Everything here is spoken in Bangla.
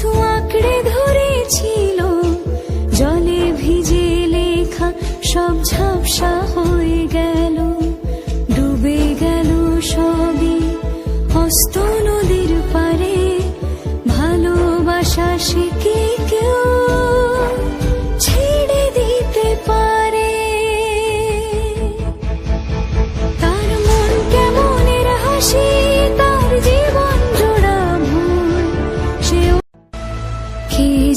কিছু আঁকড়ে ধরেছিল